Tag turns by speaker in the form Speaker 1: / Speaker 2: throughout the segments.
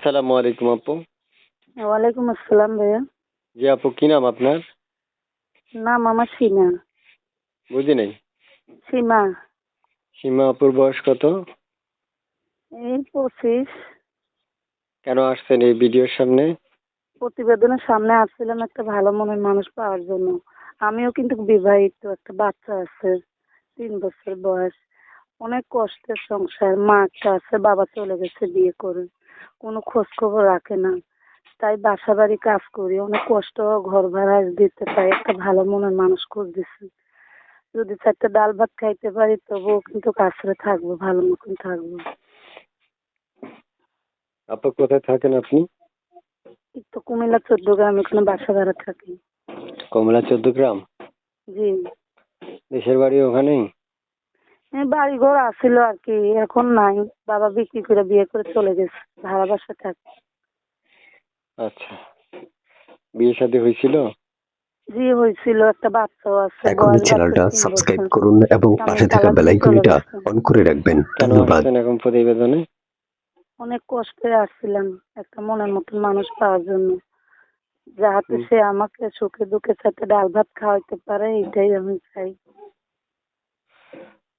Speaker 1: আসসালামু আলাইকুম আপু।
Speaker 2: ওয়ালাইকুম আসসালাম ভাইয়া।
Speaker 1: জি আপু কি নাম আপনার?
Speaker 2: নাম আমার সীমা।
Speaker 1: বুঝি নাই?
Speaker 2: সীমা।
Speaker 1: সীমা আপুর বয়স কত?
Speaker 2: এই পঁচিশ।
Speaker 1: কেন আসছেন এই ভিডিওর সামনে?
Speaker 2: প্রতিবেদনের সামনে আসছিলাম একটা ভালো মনের মানুষ পাওয়ার জন্য। আমিও কিন্তু বিবাহিত একটা বাচ্চা আছে তিন বছর বয়স। অনেক কষ্টের সংসার মা একটা আছে বাবা চলে গেছে বিয়ে করে। কোনো খোঁজ খবর রাখে না। তাই বাসা বাড়ি কাজ করি অনেক কষ্ট ঘর ভাড়া দিতে পাই একটা ভালো মনের মানুষ খুঁজতেছি যদি চারটে ডাল ভাত খাইতে পারি তবুও কিন্তু কাছরে থাকব ভালো মতন থাকব।
Speaker 1: আপু কোথায় থাকেন আপনি?
Speaker 2: এই তো কুমিল্লা চোদ্দ গ্রাম এখানে বাসা ভাড়া থাকি।
Speaker 1: কমলা চোদ্দ গ্রাম?
Speaker 2: জি।
Speaker 1: দেশের বাড়ি ওখানেই?
Speaker 2: বাড়ি ঘর আসছিল আর কি এখন নাই। বাবা বিক্রি করে বিয়ে করে চলে গেছে ভাড়া বাসা থাকে।
Speaker 1: আচ্ছা বিয়ে শাদী হয়েছিল?
Speaker 2: জি হয়েছিল একটা বাচ্চাও আছে বয়স
Speaker 3: চ্যানেলটা সাবস্ক্রাইব করুন এবং পাশে থাকা বেল আইকনটা অন করে রাখবেন। ধন্যবাদ।
Speaker 1: এখন প্রতিবেদনে?
Speaker 2: অনেক কষ্টে আসছিলাম একটা মনের মতন মানুষ পাওয়ার জন্য। যাহাতে সে আমাকে সুখে দুঃখে সাথে ডাল ভাত খাওয়াইতে পারে এটাই আমি চাই।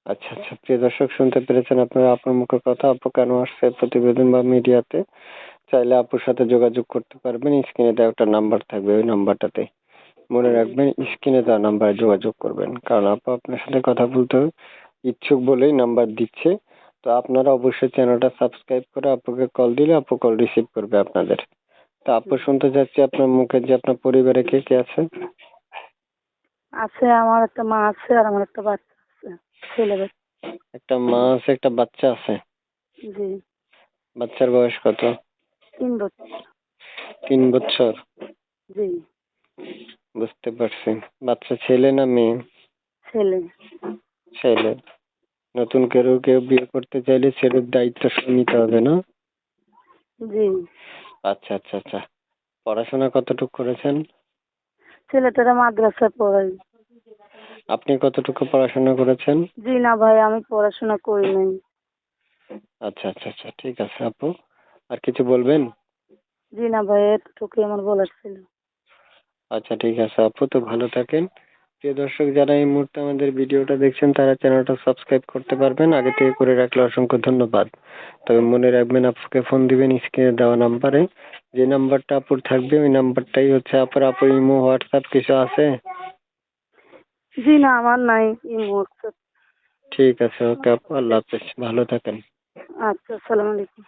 Speaker 1: আচ্ছা আচ্ছা। প্রিয় দর্শক শুনতে পেরেছেন আপনারা আপনার মুখের কথা? আপু কেন আসছে প্রতিবেদন বা মিডিয়াতে? চাইলে আপুর সাথে যোগাযোগ করতে পারবেন। স্ক্রিনে দেওয়া একটা নাম্বার থাকবে ওই নাম্বারটাতে। মনে রাখবেন স্ক্রিনে দেওয়া নাম্বারে যোগাযোগ করবেন। কারণ আপু আপনার সাথে কথা বলতে ইচ্ছুক বলেই নাম্বার দিচ্ছে। তো আপনারা অবশ্যই চ্যানেলটা সাবস্ক্রাইব করে আপুকে কল দিলে আপু কল রিসিভ করবে আপনাদের। তো আপু শুনতে চাচ্ছি আপনার মুখে যে আপনার পরিবারে কে কে আছে?
Speaker 2: আছে আমার একটা মা আছে আর আমার একটা বাচ্চা। ছেলে
Speaker 1: একটা মা আছে একটা বাচ্চা আছে।
Speaker 2: জি।
Speaker 1: বাচ্চার বয়স কত?
Speaker 2: তিন বছর।
Speaker 1: তিন বছর?
Speaker 2: জি।
Speaker 1: বুঝতে পারছি। বাচ্চা ছেলে না মেয়ে?
Speaker 2: ছেলে।
Speaker 1: ছেলে। নতুন কেউ কেউ বিয়ে করতে চাইলে ছেলের দায়িত্ব নিতে হবে না?
Speaker 2: জি।
Speaker 1: আচ্ছা আচ্ছা আচ্ছা। পড়াশোনা কতটুকু করেছেন?
Speaker 2: ছেলেটারা মাদ্রাসায় পড়াই
Speaker 1: আপনি কতটুকু পড়াশোনা করেছেন?
Speaker 2: জি না ভাই আমি পড়াশোনা করি নাই।
Speaker 1: আচ্ছা আচ্ছা আচ্ছা ঠিক আছে আপু। আর কিছু বলবেন?
Speaker 2: জি না ভাই এতটুকুই আমার বলার ছিল।
Speaker 1: আচ্ছা ঠিক আছে আপু তো ভালো থাকেন। প্রিয় দর্শক যারা এই মুহূর্তে আমাদের ভিডিওটা দেখছেন তারা চ্যানেলটা সাবস্ক্রাইব করতে পারবেন। আগে থেকে করে রাখলে অসংখ্য ধন্যবাদ। তবে মনে রাখবেন আপুকে ফোন দিবেন স্ক্রিনে দেওয়া নাম্বারে। যে নাম্বারটা আপুর থাকবে ওই নাম্বারটাই হচ্ছে আপুর আপু ইমো হোয়াটসঅ্যাপ কিছু আছে?
Speaker 2: জি না আমার নাই হোয়াটসঅ্যাপ।
Speaker 1: ঠিক আছে ওকে আপু আল্লাহ হাফেজ ভালো থাকেন
Speaker 2: আচ্ছা আসসালামু আলাইকুম